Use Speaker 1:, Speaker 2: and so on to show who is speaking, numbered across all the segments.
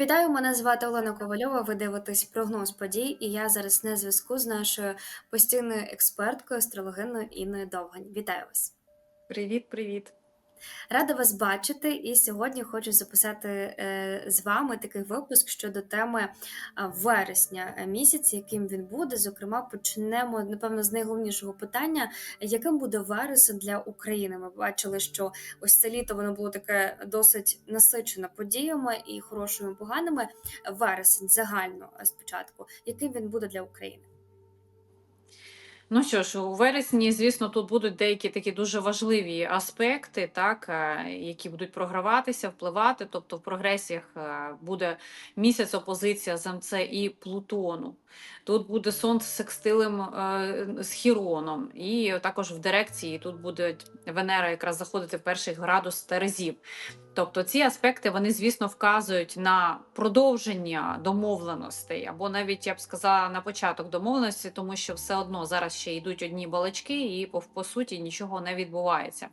Speaker 1: Вітаю, мене звати Олена Ковальова. Ви дивитесь прогноз подій, і я зараз на зв'язку з нашою постійною експерткою астрологиною Інною Довгань. Вітаю вас!
Speaker 2: Привіт, привіт.
Speaker 1: Рада вас бачити. І сьогодні хочу записати е, з вами такий випуск щодо теми е, вересня місяця, яким він буде. Зокрема, почнемо напевно з найголовнішого питання: яким буде вересень для України? Ми бачили, що ось це літо воно було таке досить насичене подіями і хорошими, і поганими. Вересень загально спочатку, яким він буде для України?
Speaker 2: Ну що ж, у вересні, звісно, тут будуть деякі такі дуже важливі аспекти, так, е, які будуть програватися, впливати. Тобто в прогресіях е, буде місяць опозиція з МЦ і Плутону. Тут буде сонце з секстилем е, з Хіроном, і також в дирекції тут буде Венера якраз заходити в перший градус Терезів. Тобто ці аспекти вони, звісно, вказують на продовження домовленостей, або навіть я б сказала на початок домовленості, тому що все одно зараз ще йдуть одні балачки, і по, по суті нічого не відбувається.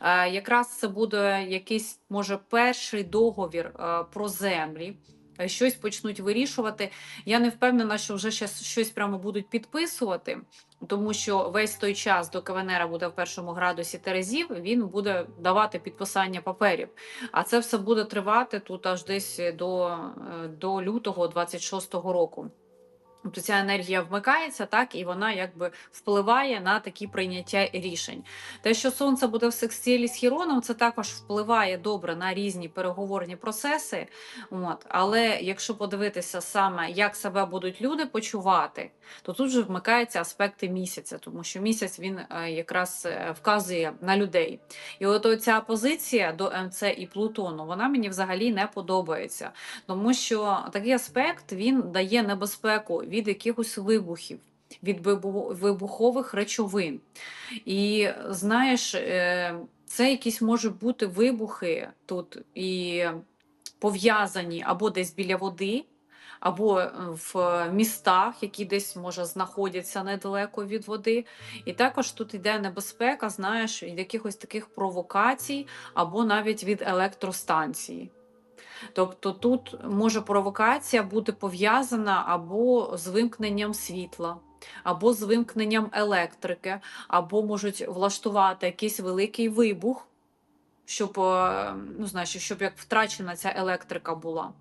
Speaker 2: Е, Якраз це буде якийсь може перший договір е, про землі. Е, Щось почнуть вирішувати. Я не впевнена, що вже щось прямо будуть підписувати, тому що весь той час, доки Венера буде в першому градусі Терезів, він буде давати підписання паперів. А це все буде тривати тут аж десь до, е, до лютого 26-го року. Тобто ця енергія вмикається, так, і вона якби впливає на такі прийняття рішень. Те, що сонце буде в секстилі з Хіроном, це також впливає добре на різні переговорні процеси. От. Але якщо подивитися саме, як себе будуть люди почувати, то тут вже вмикаються аспекти місяця, тому що місяць він е, якраз е, вказує на людей. І от оця позиція до МЦ і Плутону, вона мені взагалі не подобається, тому що такий аспект він дає небезпеку від якихось вибухів. Від вибухових речовин. І знаєш, е, це якісь можуть бути вибухи тут і пов'язані або десь біля води, або е, в містах, які десь може знаходяться недалеко від води. І також тут йде небезпека, знаєш, від якихось таких провокацій, або навіть від електростанції. Тобто тут може провокація бути пов'язана або з вимкненням світла, або з вимкненням електрики, або можуть влаштувати якийсь великий вибух, щоб, е, ну, знаєш, щоб як втрачена ця електрика була.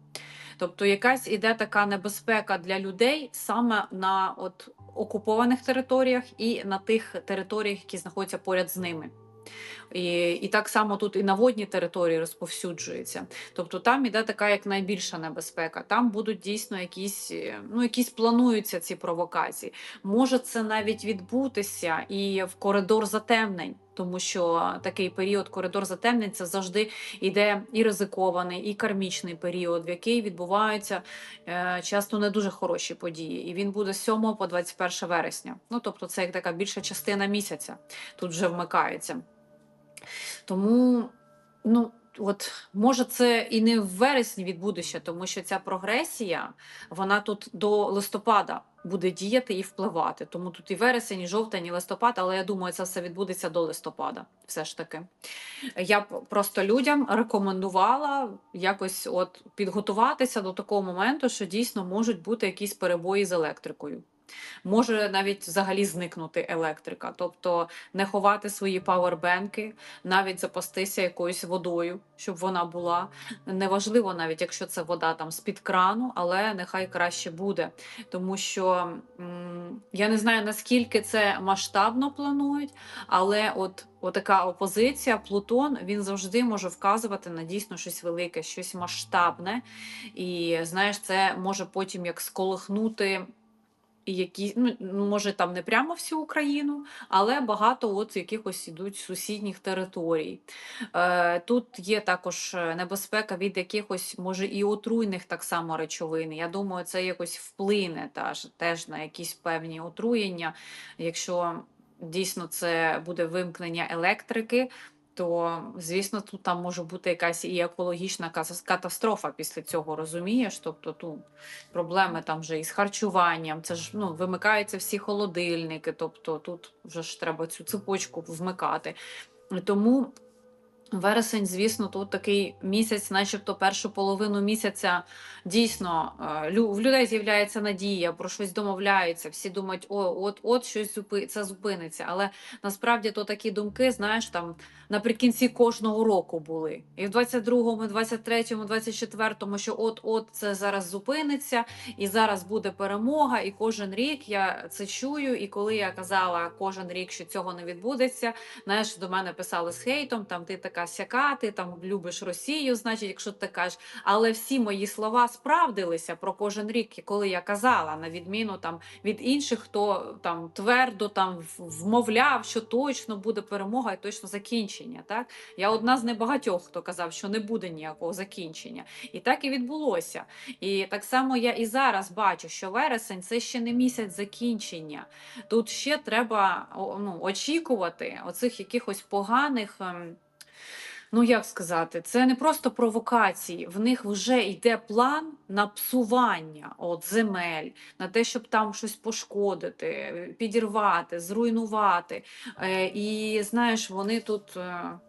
Speaker 2: Тобто якась іде така небезпека для людей саме на от окупованих територіях і на тих територіях, які знаходяться поряд з ними. І, і так само тут і на водні території розповсюджується. Тобто там іде така як найбільша небезпека. Там будуть дійсно якісь, е, ну якісь плануються ці провокації. Може це навіть відбутися і в коридор затемнень. Тому що такий період коридор затемнень завжди йде і ризикований, і кармічний період, в який відбуваються е, часто не дуже хороші події. І він буде з 7 по 21 вересня. Ну тобто, це як така більша частина місяця тут вже вмикається. Тому, ну, от може, це і не в вересні відбудеться, тому що ця прогресія, вона тут до листопада буде діяти і впливати. Тому тут і вересень, і жовтень, і листопад, але я думаю, це все відбудеться до листопада. Все ж таки. Я просто людям рекомендувала якось от підготуватися до такого моменту, що дійсно можуть бути якісь перебої з електрикою. Може навіть взагалі зникнути електрика, тобто не ховати свої павербенки, навіть запастися якоюсь водою, щоб вона була. Неважливо, навіть якщо це вода там з-під крану, але нехай краще буде. Тому що м, я не знаю наскільки це масштабно планують, але от. Отака опозиція, Плутон, він завжди може вказувати на дійсно щось велике, щось масштабне. І знаєш, це може потім як сколихнути які, ну, ну, може, там не прямо всю Україну, але багато от якихось ідуть сусідніх територій. Е, Тут є також е, небезпека від якихось, може, і отруйних так само речовин. Я думаю, це якось вплине теж, теж на якісь певні отруєння. Якщо дійсно це буде вимкнення електрики, то звісно, тут там може бути якась і екологічна катастрофа після цього, розумієш? Тобто тут проблеми там вже із харчуванням, це ж ну, вимикаються всі холодильники, тобто тут вже ж треба цю цепочку вмикати. Тому Вересень, звісно, тут такий місяць, начебто першу половину місяця дійсно е, в людей з'являється надія, про щось домовляються. Всі думають, о, от от щось це зупиниться. Але насправді то такі думки, знаєш, там наприкінці кожного року були. І в 22-му, 23-му, 24-му, що от-от це зараз зупиниться, і зараз буде перемога. І кожен рік я це чую. І коли я казала кожен рік, що цього не відбудеться, знаєш, до мене писали з хейтом, там ти така сяка, ти там любиш Росію, значить, якщо ти кажеш. Але всі мої слова справдилися про кожен рік, коли я казала, на відміну там від інших, хто там твердо там вмовляв, що точно буде перемога і точно закінчення. Так я одна з небагатьох, хто казав, що не буде ніякого закінчення, і так і відбулося. І так само я і зараз бачу, що вересень це ще не місяць закінчення. Тут ще треба ну, очікувати оцих якихось поганих. Ну, як сказати, це не просто провокації. В них вже йде план на псування от земель, на те, щоб там щось пошкодити, підірвати, зруйнувати. Е, і знаєш, вони тут. е,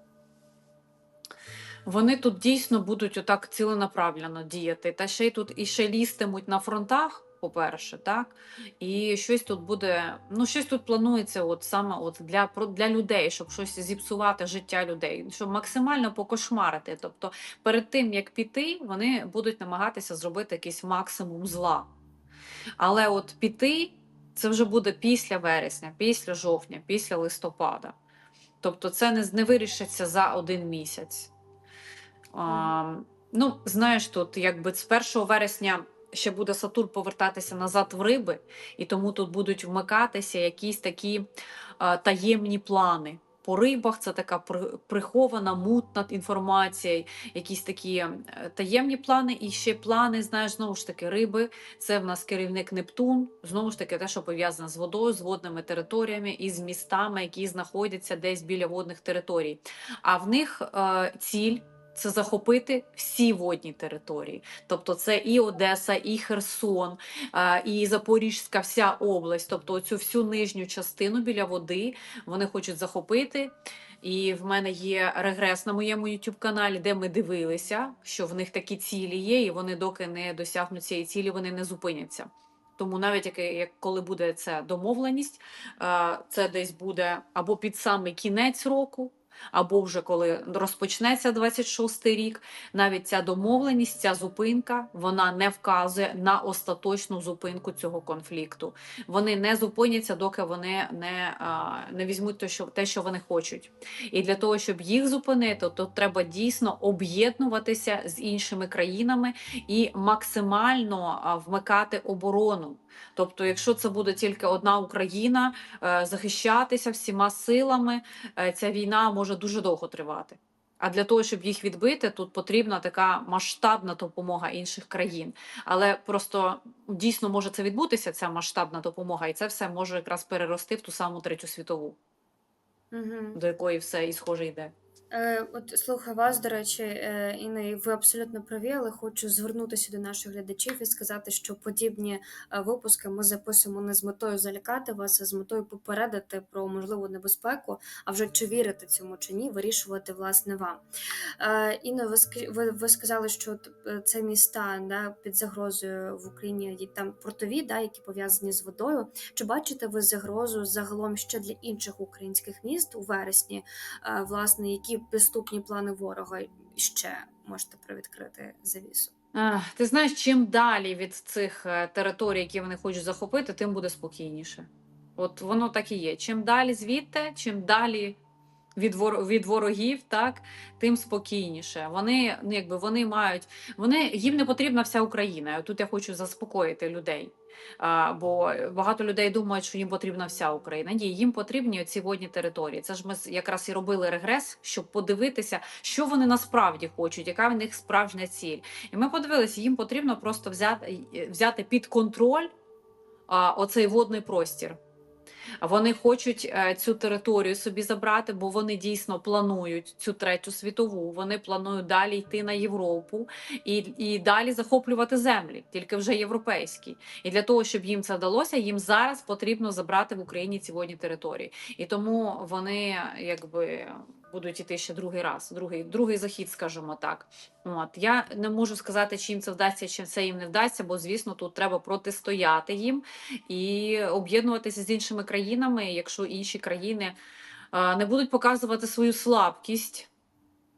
Speaker 2: Вони тут дійсно будуть отак ціленаправленно діяти. Та ще й тут і ще лістимуть на фронтах, по-перше, так? І щось тут буде, ну щось тут планується, от саме от для, для людей, щоб щось зіпсувати життя людей, щоб максимально покошмарити. Тобто, перед тим як піти, вони будуть намагатися зробити якийсь максимум зла. Але от піти це вже буде після вересня, після жовтня, після листопада. Тобто, це не, не вирішиться за один місяць. А, ну, знаєш, тут якби з 1 вересня ще буде Сатурн повертатися назад в риби, і тому тут будуть вмикатися якісь такі а, таємні плани. По рибах це така прихована, мутна інформація, якісь такі е, таємні плани, і ще плани, знаєш, знову ж таки, риби. Це в нас керівник Нептун, знову ж таки, те, що пов'язане з водою, з водними територіями і з містами, які знаходяться десь біля водних територій. А в них е, ціль це захопити всі водні території. Тобто це і Одеса, і Херсон, і Запорізька вся область, тобто цю всю нижню частину біля води вони хочуть захопити. І в мене є регрес на моєму youtube каналі, де ми дивилися, що в них такі цілі є, і вони доки не досягнуть цієї цілі, вони не зупиняться. Тому навіть як, коли буде ця домовленість, це десь буде або під самий кінець року, або вже коли розпочнеться 26-й рік, навіть ця домовленість, ця зупинка, вона не вказує на остаточну зупинку цього конфлікту. Вони не зупиняться, доки вони не, не візьмуть те що, те, що вони хочуть. І для того, щоб їх зупинити, то треба дійсно об'єднуватися з іншими країнами і максимально вмикати оборону. Тобто, якщо це буде тільки одна Україна, е, захищатися всіма силами, е, ця війна може дуже довго тривати. А для того, щоб їх відбити, тут потрібна така масштабна допомога інших країн. Але просто дійсно може це відбутися, ця масштабна допомога, і це все може якраз перерости в ту саму третю світову,
Speaker 1: Угу.
Speaker 2: до якої все і схоже йде.
Speaker 1: Е, от слухаю вас, до речі, е, Інна, і ви абсолютно праві, але хочу звернутися до наших глядачів і сказати, що подібні е, випуски ми записуємо не з метою залякати вас, а з метою попередити про можливу небезпеку, а вже чи вірити цьому чи ні, вирішувати власне вам. Е, Інно, ви, ви, сказали, що це міста да, під загрозою в Україні, і там портові, да, які пов'язані з водою. Чи бачите ви загрозу загалом ще для інших українських міст у вересні? власне, які підступні плани ворога ще можете привідкрити завісу?
Speaker 2: Ти знаєш, чим далі від цих е, територій, які вони хочуть захопити, тим буде спокійніше. От воно так і є. Чим далі звідти, чим далі від, вор... від ворогів, так, тим спокійніше. Вони, ну, якби, вони мають, вони, їм не потрібна вся Україна. Тут я хочу заспокоїти людей. А, бо багато людей думають, що їм потрібна вся Україна. Ні, їм потрібні ці водні території. Це ж ми якраз і робили регрес, щоб подивитися, що вони насправді хочуть, яка в них справжня ціль. І ми подивилися, їм потрібно просто взяти, взяти під контроль а, оцей водний простір. Вони хочуть е, цю територію собі забрати, бо вони дійсно планують цю третю світову. Вони планують далі йти на Європу і, і далі захоплювати землі, тільки вже європейські. І для того, щоб їм це вдалося, їм зараз потрібно забрати в Україні ці водні території. І тому вони якби будуть іти ще другий раз, другий, другий захід, скажімо так. От я не можу сказати, чи їм це вдасться, чи це їм не вдасться, бо звісно, тут треба протистояти їм і об'єднуватися з іншими країнами. Якщо інші країни е, не будуть показувати свою слабкість,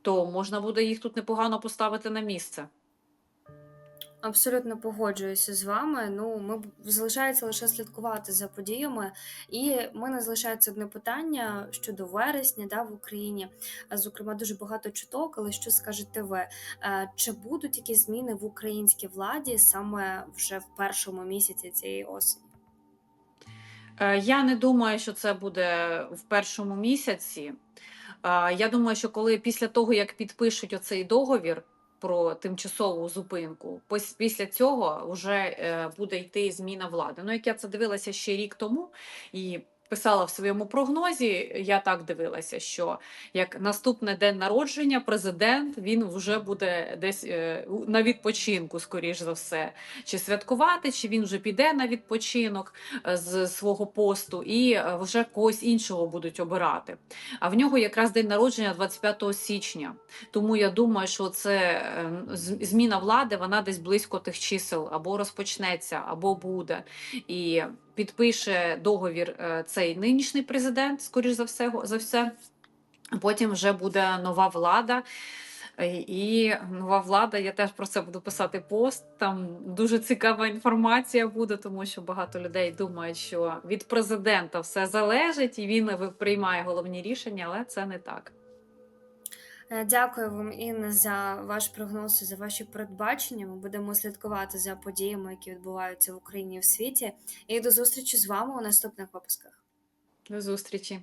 Speaker 2: то можна буде їх тут непогано поставити на місце.
Speaker 1: Абсолютно погоджуюся з вами. Ну, ми залишається лише слідкувати за подіями, і мене залишається одне питання щодо вересня да, в Україні. Зокрема, дуже багато чуток, але що скажете ви? Е, Чи будуть якісь зміни в українській владі саме вже в першому місяці цієї осені?
Speaker 2: Е, Я не думаю, що це буде в першому місяці. Е, Я думаю, що коли після того, як підпишуть оцей договір про тимчасову зупинку, після цього вже е, буде йти зміна влади. Ну, як я це дивилася ще рік тому і писала в своєму прогнозі, я так дивилася, що як наступний день народження, президент він вже буде десь е, на відпочинку, скоріш за все, чи святкувати, чи він вже піде на відпочинок е, з свого посту, і е, вже когось іншого будуть обирати. А в нього якраз день народження 25 січня. Тому я думаю, що це е, зміна влади, вона десь близько тих чисел або розпочнеться, або буде. І підпише договір е, цей нинішній президент, скоріш за все, за все. Потім вже буде нова влада. Е, І нова влада, я теж про це буду писати пост. Там дуже цікава інформація буде, тому що багато людей думають, що від президента все залежить, і він приймає головні рішення, але це не так.
Speaker 1: Е, Дякую вам, Інна, за ваш прогноз за ваші передбачення. Ми будемо слідкувати за подіями, які відбуваються в Україні і в світі. І до зустрічі з вами у наступних випусках.
Speaker 2: До зустрічі.